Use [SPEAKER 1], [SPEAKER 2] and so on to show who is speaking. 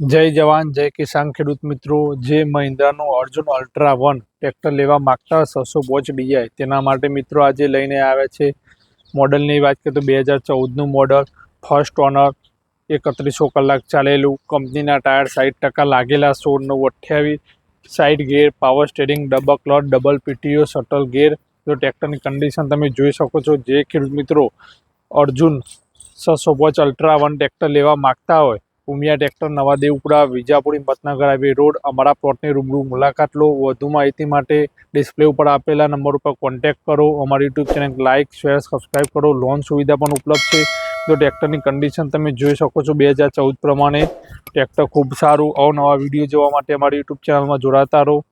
[SPEAKER 1] જય જવાન, જય કિસાન ખેડૂત મિત્રો. જે મહિન્દ્રાનું અર્જુન અલ્ટ્રા વન ટ્રેક્ટર લેવા માગતા છસો બોચ ડીઆઈ. તેના માટે મિત્રો આજે લઈને આવ્યા છે મોડલની વાત કરીએ તો બે હજાર ચૌદનું મોડલ. ફર્સ્ટ ઓનર એકત્રીસો કલાક ચાલેલું. કંપનીના ટાયર સાઠ ટકા લાગેલા સોળ નવ અઠ્યાવીસ side gear, power steering, double clutch, double PTO, shuttle gear. જો ટ્રેક્ટરની કન્ડિશન તમે જોઈ શકો છો, જે ખેડૂત મિત્રો અર્જુન છસો બોચ અલ્ટ્રા વન ટ્રેક્ટર લેવા માગતા હોય ઉમિયા ટ્રેક્ટર નવા દેવપુરા વિજાપુર હિંમતનગર હાઈવે રોડ. અમારા પ્લોટની રૂબરૂ મુલાકાત લો. વધુ માહિતી માટે ડિસ્પ્લે ઉપર આપેલા નંબર ઉપર કોન્ટેક્ટ કરો. અમારી YouTube channel like share, subscribe કરો. લોન સુવિધા પણ ઉપલબ્ધ છે. જો ટ્રેક્ટરની કન્ડિશન તમે જોઈ શકો છો બે હજાર ચૌદ પ્રમાણે. ટ્રેક્ટર ખૂબ સારું, અવનવા વીડિયો જોવા માટે અમારી યુટ્યુબ ચેનલમાં જોડાતા રહો.